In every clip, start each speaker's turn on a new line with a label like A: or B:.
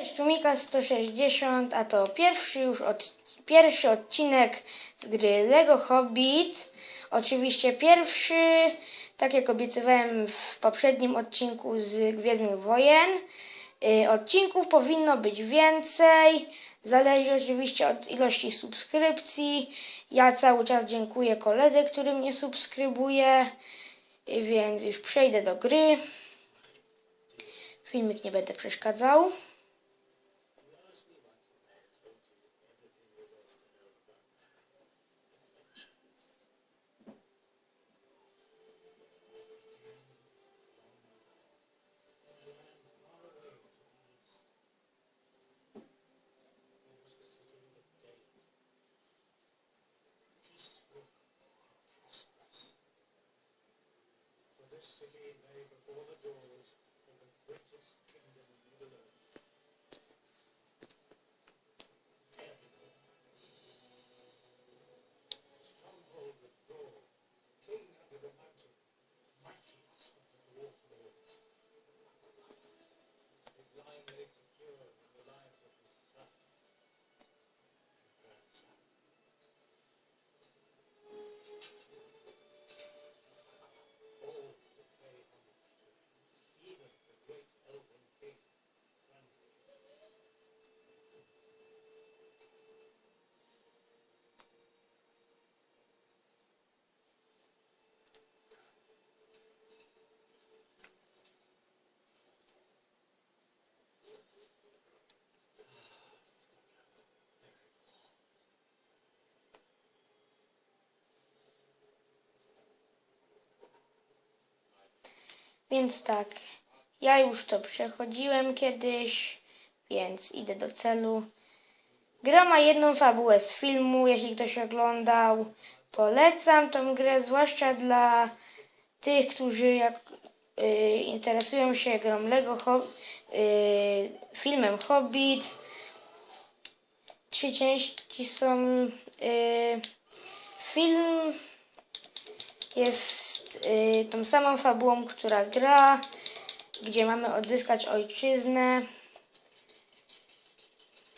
A: Cześć, tu Mika 160, a to pierwszy już od, pierwszy odcinek z gry Lego Hobbit. Oczywiście pierwszy, tak jak obiecywałem w poprzednim odcinku z Gwiezdnych Wojen. Y, Odcinków powinno być więcej, zależy oczywiście od ilości subskrypcji. Ja cały czas dziękuję koledze, który mnie subskrybuje, Y, więc już przejdę do gry. Filmik nie będę przeszkadzał. made before the door. Więc tak, ja już to przechodziłem kiedyś, więc idę do celu. Gra ma jedną fabułę z filmu, jeśli ktoś oglądał. Polecam tą grę, zwłaszcza dla tych, którzy jak, y, interesują się grą Lego, Hob- y, filmem Hobbit. Trzy części są. Y, film jest y, tą samą fabułą, która gra, gdzie mamy odzyskać ojczyznę.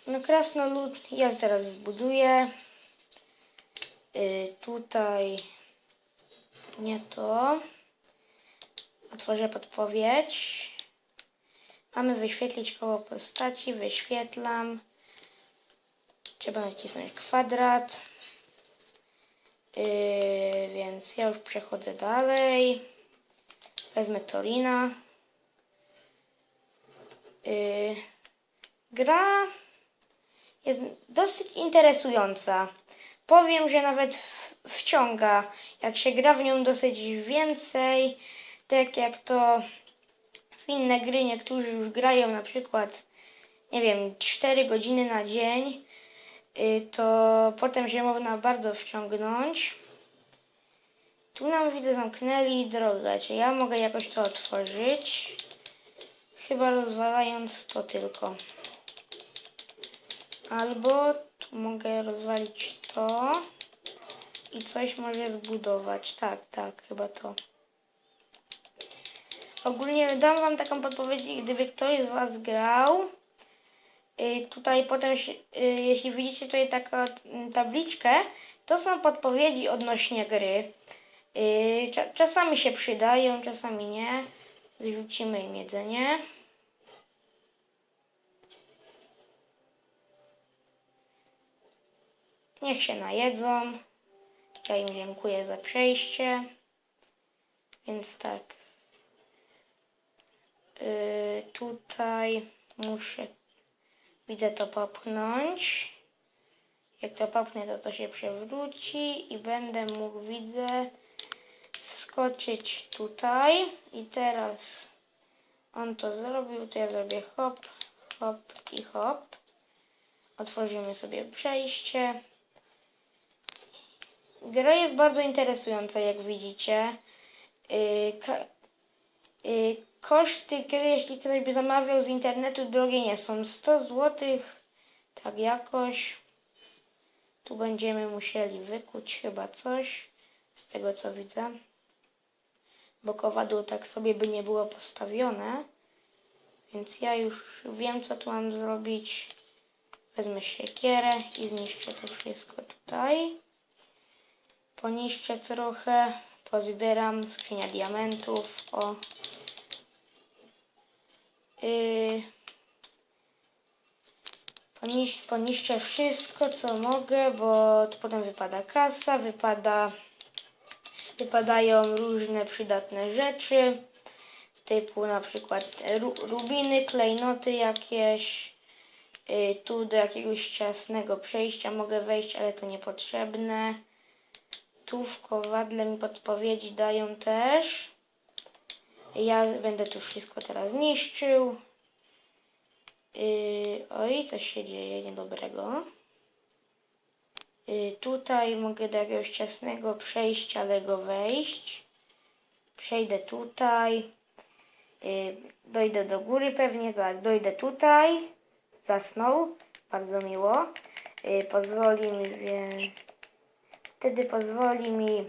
A: No krasnolud ja zaraz zbuduję. Y, tutaj nie to. Otworzę podpowiedź. Mamy wyświetlić koło postaci. Wyświetlam. Trzeba nacisnąć kwadrat. Yy, więc ja już przechodzę dalej. Wezmę Torina. Yy, gra jest dosyć interesująca. Powiem, że nawet wciąga, jak się gra w nią dosyć więcej, tak jak to w inne gry niektórzy już grają na przykład, nie wiem, 4 godziny na dzień, to potem się można bardzo wciągnąć. Tu nam widzę zamknęli drogę, czy ja mogę jakoś to otworzyć? Chyba rozwalając to tylko. Albo tu mogę rozwalić to i coś może zbudować. Tak, tak, chyba to. Ogólnie dam wam taką podpowiedź, gdyby ktoś z was grał. Y, tutaj potem, y, jeśli widzicie tutaj taką mm, tabliczkę, to są podpowiedzi odnośnie gry. Y, cza- czasami się przydają, czasami nie. Zrzucimy im jedzenie. Niech się najedzą. Ja im dziękuję za przejście. Więc tak. Yy, tutaj muszę, widzę to popchnąć. Jak to popchnę, to to się przewróci i będę mógł, widzę, wskoczyć tutaj. I teraz on to zrobił, to ja zrobię hop, hop i hop. Otworzymy sobie przejście. Gra jest bardzo interesująca, jak widzicie. Yy, koszty jeśli ktoś by zamawiał z internetu, drogie nie są. 100 zł, tak jakoś. Tu będziemy musieli wykuć chyba coś, z tego co widzę. Bo kowadło tak sobie by nie było postawione. Więc ja już wiem, co tu mam zrobić. Wezmę siekierę i zniszczę to wszystko tutaj. Poniszczę trochę. Pozbieram skrzynia diamentów. O. Yy. Ponisz, poniszczę wszystko, co mogę, bo tu potem wypada kasa, wypada, wypadają różne przydatne rzeczy, typu na przykład ru, rubiny, klejnoty jakieś. Y, tu do jakiegoś ciasnego przejścia mogę wejść, ale to niepotrzebne. Tu w kowadle mi podpowiedzi dają też. Ja będę tu wszystko teraz niszczył. Yy, oj, coś się dzieje niedobrego. Yy, tutaj mogę do jakiegoś ciasnego przejścia Lego wejść. Przejdę tutaj. Yy, dojdę do góry pewnie, tak, dojdę tutaj. Zasnął, bardzo miło. Yy, pozwoli mi, wie... wtedy pozwoli mi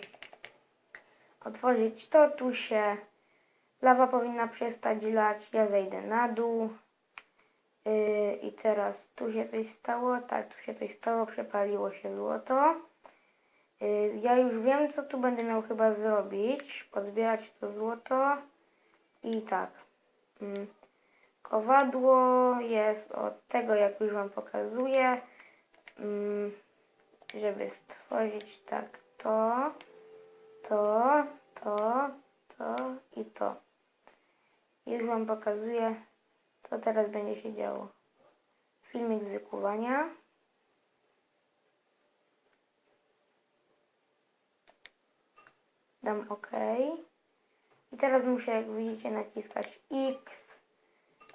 A: otworzyć to, tu się lawa powinna przestać lać, ja zejdę na dół. Yy, I teraz tu się coś stało, tak, tu się coś stało, przepaliło się złoto. Yy, ja już wiem, co tu będę miał chyba zrobić. Pozbierać to złoto. I tak. Mm. Kowadło jest od tego, jak już Wam pokazuję. Mm. Żeby stworzyć tak to, to, to, to i to. Już Wam pokazuję, co teraz będzie się działo. Filmik z wykuwania. Dam OK. I teraz muszę, jak widzicie, naciskać X,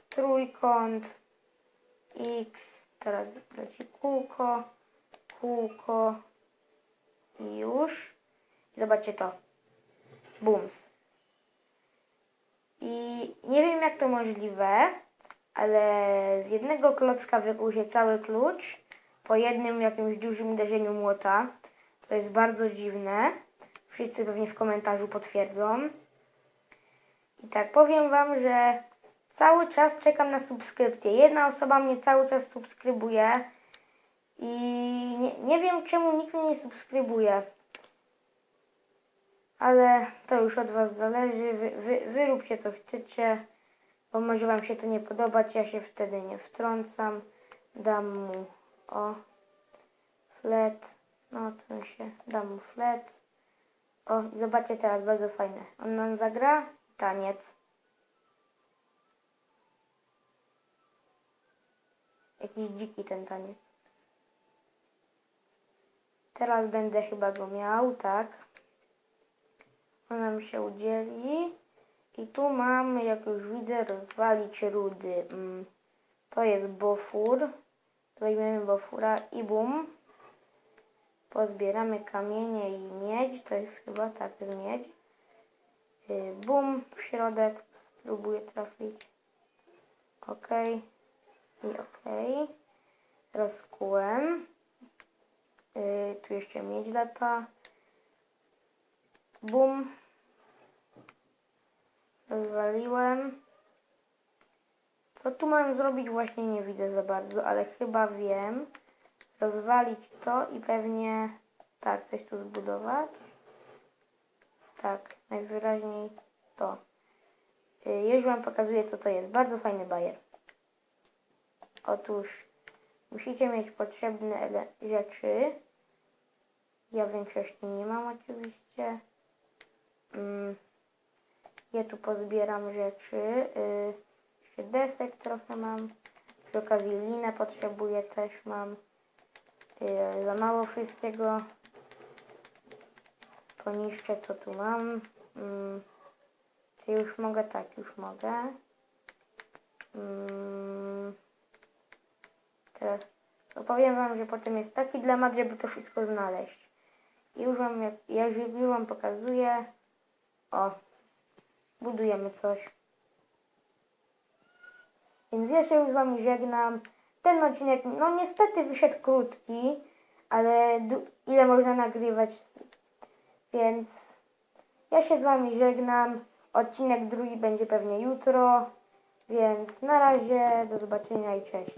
A: trójkąt, X, teraz leci kółko, kółko i już. I zobaczcie to. Booms. I nie wiem jak to możliwe, ale z jednego klocka wykuł się cały klucz po jednym jakimś dużym uderzeniu młota. To jest bardzo dziwne. Wszyscy pewnie w komentarzu potwierdzą. I tak powiem Wam, że cały czas czekam na subskrypcję. Jedna osoba mnie cały czas subskrybuje i nie, nie wiem czemu nikt mnie nie subskrybuje. Ale to już od Was zależy. Wy, wy, wyróbcie co chcecie, bo może Wam się to nie podobać. Ja się wtedy nie wtrącam. Dam mu o flet. No to się dam mu flet. O, zobaczcie teraz, bardzo fajne. On nam zagra taniec. Jakiś dziki ten taniec. Teraz będę chyba go miał, tak. Ona się udzieli. I tu mamy, jak już widzę, rozwalić rudy. Mm, to jest bofur. Weźmiemy bofura i bum. Pozbieramy kamienie i miedź. To jest chyba tak, miedź. Y, Bum w środek. Spróbuję trafić. Ok. I ok. Rozkułem. Y, tu jeszcze miedź lata. Bum. Rozwaliłem. Co tu mam zrobić? Właśnie nie widzę za bardzo, ale chyba wiem. Rozwalić to i pewnie tak, coś tu zbudować. Tak, najwyraźniej to. Y, Już Wam pokazuję, co to jest. Bardzo fajny bajer. Otóż musicie mieć potrzebne rzeczy. Ja większości nie mam oczywiście. Mm. Ja tu pozbieram rzeczy. Y, jeszcze desek trochę mam. Przy okazji linę potrzebuję, też mam. Y, za mało wszystkiego. Poniszczę, co tu mam. Mm. Czy już mogę? Tak, już mogę. Mm. Teraz opowiem Wam, że potem jest taki dramat, żeby to wszystko znaleźć. I już Wam, jak, ja już Wam pokazuję. O, budujemy coś. Więc ja się już z Wami żegnam. Ten odcinek, no niestety wyszedł krótki, ale ile można nagrywać, więc ja się z Wami żegnam. Odcinek drugi będzie pewnie jutro Więc na razie, do zobaczenia i cześć.